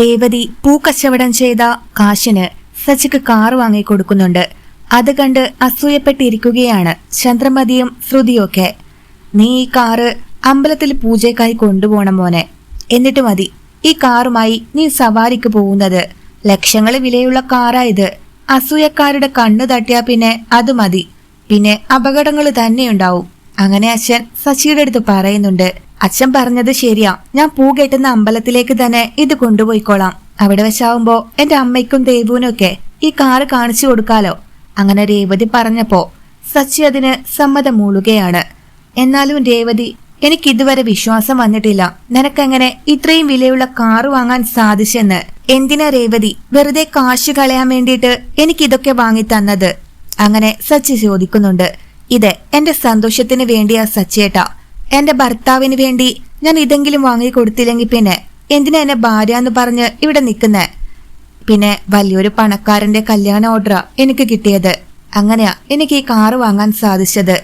രേവതി പൂക്കച്ചവടം ചെയ്ത കാശിന് സച്ചിക്ക് കാർ വാങ്ങി കൊടുക്കുന്നുണ്ട് അത് കണ്ട് അസൂയപ്പെട്ടിരിക്കുകയാണ് ചന്ദ്രമതിയും ശ്രുതിയൊക്കെ. നീ ഈ കാറ് അമ്പലത്തിൽ പൂജയ്ക്കായി കൊണ്ടുപോകണം മോനെ. എന്നിട്ട് മതി. ഈ കാറുമായി നീ സവാരിക്ക് പോകുന്നത്. ലക്ഷങ്ങൾ വിലയുള്ള കാറായത്. അസൂയക്കാരുടെ കണ്ണു തട്ടിയാ പിന്നെ അത് മതി. പിന്നെ അപകടങ്ങൾ തന്നെയുണ്ടാവും. അങ്ങനെ അച്ഛൻ ശശിയുടെ അടുത്ത് പറയുന്നുണ്ട്. അച്ഛൻ പറഞ്ഞത് ശരിയാ. ഞാൻ പൂ കെട്ടുന്ന അമ്പലത്തിലേക്ക് തന്നെ ഇത് കൊണ്ടുപോയിക്കോളാം. അവിടെ വെച്ചാവുമ്പോ എന്റെ അമ്മയ്ക്കും ദേവുവിനും ഒക്കെ ഈ കാറ് കാണിച്ചു കൊടുക്കാലോ. അങ്ങനെ രേവതി പറഞ്ഞപ്പോ സച്ചി അതിന് സമ്മതം മൂളുകയാണ്. എന്നാലും രേവതി എനിക്ക് ഇതുവരെ വിശ്വാസം വന്നിട്ടില്ല. നിനക്കെങ്ങനെ ഇത്രയും വിലയുള്ള കാറ് വാങ്ങാൻ സാധിച്ചെന്ന് എന്തിനാ രേവതി വെറുതെ കാശ് കളയാൻ വേണ്ടിയിട്ട് എനിക്കിതൊക്കെ വാങ്ങി തന്നത്? അങ്ങനെ സച്ചി ചോദിക്കുന്നുണ്ട്. ഇത് എന്റെ സന്തോഷത്തിന് വേണ്ടിയാ സച്ചേട്ടാ. എന്റെ ഭർത്താവിന് വേണ്ടി ഞാൻ ഇതെങ്കിലും വാങ്ങി കൊടുത്തില്ലെങ്കിൽ പിന്നെ എന്തിനാ എന്നെ ഭാര്യ എന്ന് പറഞ്ഞ് ഇവിടെ നിൽക്കുന്നേ പിന്നെ വലിയൊരു പണക്കാരന്റെ കല്യാണ ഓർഡറാ എനിക്ക് കിട്ടിയത്. അങ്ങനെയാ എനിക്ക് ഈ കാറ് വാങ്ങാൻ സാധിച്ചത്.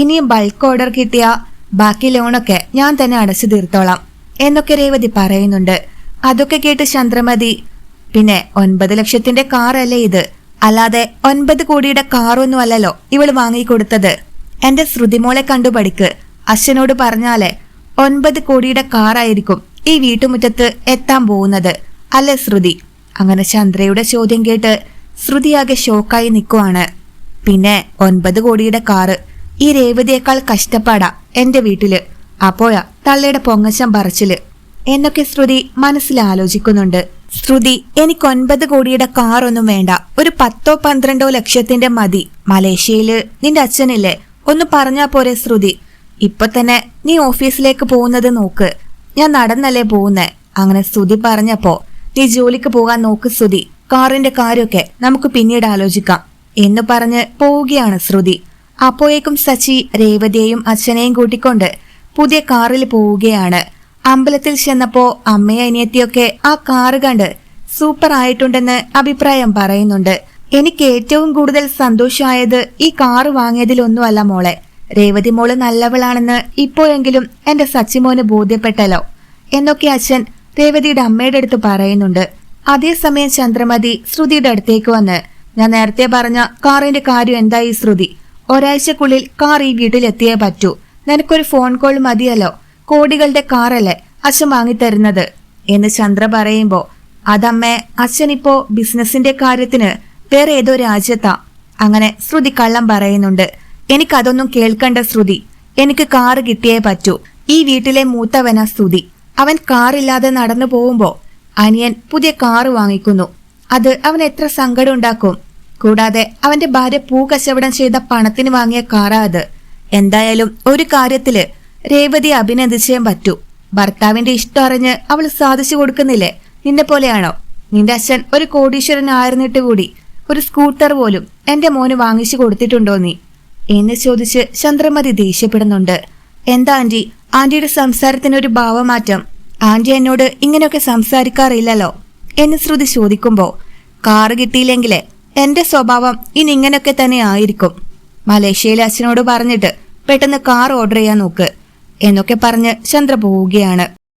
ഇനിയും ബൾക്ക് ഓർഡർ കിട്ടിയ ബാക്കി ലോണൊക്കെ ഞാൻ തന്നെ അടച്ചു തീർത്തോളാം എന്നൊക്കെ രേവതി പറയുന്നുണ്ട്. അതൊക്കെ കേട്ട് ചന്ദ്രമതി പിന്നെ ഒൻപത് ലക്ഷത്തിന്റെ കാറല്ലേ ഇത്? അല്ലാതെ ഒൻപത് കോടിയുടെ കാറൊന്നും അല്ലല്ലോ ഇവൾ വാങ്ങിക്കൊടുത്തത്. എന്റെ ശ്രുതിമോളെ കണ്ടു പഠിക്ക്. അച്ഛനോട് പറഞ്ഞാലേ ഒൻപത് കോടിയുടെ കാറായിരിക്കും ഈ വീട്ടുമുറ്റത്ത് എത്താൻ പോകുന്നത്. അല്ലെ ശ്രുതി? അങ്ങനെ ചന്ദ്രയുടെ ചോദ്യം കേട്ട് ശ്രുതിയാകെ ഷോക്കായി നിൽക്കുവാണ് പിന്നെ ഒൻപത് കോടിയുടെ കാറ് ഈ രേവതിയേക്കാൾ കഷ്ടപ്പാടാ എന്റെ വീട്ടിൽ. അപ്പോഴാ തള്ളയുടെ പൊങ്ങച്ചം പറച്ചിൽ. എന്നൊക്കെ ശ്രുതി മനസ്സിൽ ആലോചിക്കുന്നുണ്ട് ശ്രുതി എനിക്ക് ഒൻപത് കോടിയുടെ കാറൊന്നും വേണ്ട. ഒരു പത്തോ പന്ത്രണ്ടോ ലക്ഷത്തിന്റെ മതി. മലേഷ്യയിൽ നിന്റെ അച്ഛനില്ലേ? ഒന്ന് പറഞ്ഞാ പോരെ ശ്രുതി. ഇപ്പൊ തന്നെ നീ ഓഫീസിലേക്ക് പോകുന്നത് നോക്ക്. ഞാൻ നടന്നല്ലേ പോകുന്നേ? അങ്ങനെ സ്തുതി പറഞ്ഞപ്പോ നീ ജോലിക്ക് പോകാൻ നോക്ക് സ്തുതി. കാറിന്റെ കാര്യമൊക്കെ നമുക്ക് പിന്നീട് ആലോചിക്കാം. എന്ന് പറഞ്ഞ് പോവുകയാണ് ശ്രുതി. അപ്പോയേക്കും സച്ചി രേവതിയെയും അച്ഛനെയും കൂട്ടിക്കൊണ്ട് പുതിയ കാറിൽ പോവുകയാണ്. അമ്പലത്തിൽ ചെന്നപ്പോ അമ്മയെ അനിയത്തിയൊക്കെ ആ കാറ് കണ്ട് സൂപ്പർ ആയിട്ടുണ്ടെന്ന് അഭിപ്രായം പറയുന്നുണ്ട്. എനിക്ക് ഏറ്റവും കൂടുതൽ സന്തോഷമായത് ഈ കാറ് വാങ്ങിയതിലൊന്നുമല്ല മോളെ. രേവതി മോൾ നല്ലവളാണെന്ന് ഇപ്പോഴെങ്കിലും എന്റെ സച്ചിമോന് ബോധ്യപ്പെട്ടല്ലോ എന്നൊക്കെ അച്ഛൻ രേവതിയുടെ അമ്മയുടെ അടുത്ത് പറയുന്നുണ്ട്. അതേസമയം ചന്ദ്രമതി ശ്രുതിയുടെ അടുത്തേക്ക് വന്ന് ഞാൻ നേരത്തെ പറഞ്ഞ കാറിന്റെ കാര്യം എന്തായി ശ്രുതി? ഒരാഴ്ചക്കുള്ളിൽ കാർ ഈ വീട്ടിലെത്തിയേ പറ്റൂ. നിനക്കൊരു ഫോൺ കോൾ മതിയല്ലോ. കോടികളുടെ കാറല്ലേ അച്ഛൻ വാങ്ങിത്തരുന്നത്? എന്ന് ചന്ദ്ര പറയുമ്പോ അതമ്മേ അച്ഛനിപ്പോ ബിസിനസിന്റെ കാര്യത്തിന് വേറെ ഏതോ രാജ്യത്താ. അങ്ങനെ ശ്രുതി കള്ളം പറയുന്നുണ്ട്. എനിക്കതൊന്നും കേൾക്കണ്ട ശ്രുതി. എനിക്ക് കാറ് കിട്ടിയേ പറ്റൂ. ഈ വീട്ടിലെ മൂത്തവന ശ്രുതി. അവൻ കാറില്ലാതെ നടന്നു പോകുമ്പോ അനിയൻ പുതിയ കാറ് വാങ്ങിക്കുന്നു. അത് അവൻ എത്ര സങ്കടം ഉണ്ടാക്കും കൂടാതെ അവന്റെ ഭാര്യ പൂ കച്ചവടം ചെയ്ത പണത്തിന് വാങ്ങിയ കാറാ അത്. എന്തായാലും ഒരു കാര്യത്തിൽ രേവതി അഭിനന്ദിച്ചേ പറ്റൂ. ഭർത്താവിന്റെ ഇഷ്ടം അറിഞ്ഞ് അവൾ സാധിച്ചു കൊടുക്കുന്നില്ലേ? നിന്നെ പോലെയാണോ? നിന്റെ അച്ഛൻ ഒരു കോടീശ്വരനായിരുന്നിട്ട് കൂടി ഒരു സ്കൂട്ടർ പോലും എന്റെ മോന് വാങ്ങിച്ചു കൊടുത്തിട്ടുണ്ടോ നീ? എന്ന് ചോദിച്ച് ചന്ദ്രമതി ദേഷ്യപ്പെടുന്നുണ്ട്. എന്താ ആന്റി? ആന്റിയുടെ സംസാരത്തിനൊരു ഭാവമാറ്റം. ആന്റി എന്നോട് ഇങ്ങനെയൊക്കെ സംസാരിക്കാറില്ലല്ലോ. എന്ന് ശ്രുതി ചോദിക്കുമ്പോൾ കാറ് കിട്ടിയില്ലെങ്കിലേ എന്റെ സ്വഭാവം ഇനി ഇങ്ങനെയൊക്കെ തന്നെ ആയിരിക്കും. മലേഷ്യയിലെ അച്ഛനോട് പറഞ്ഞിട്ട് പെട്ടെന്ന് കാർ ഓർഡർ ചെയ്യാൻ നോക്ക് എന്നൊക്കെ പറഞ്ഞ് ചന്ദ്ര പോവുകയാണ്.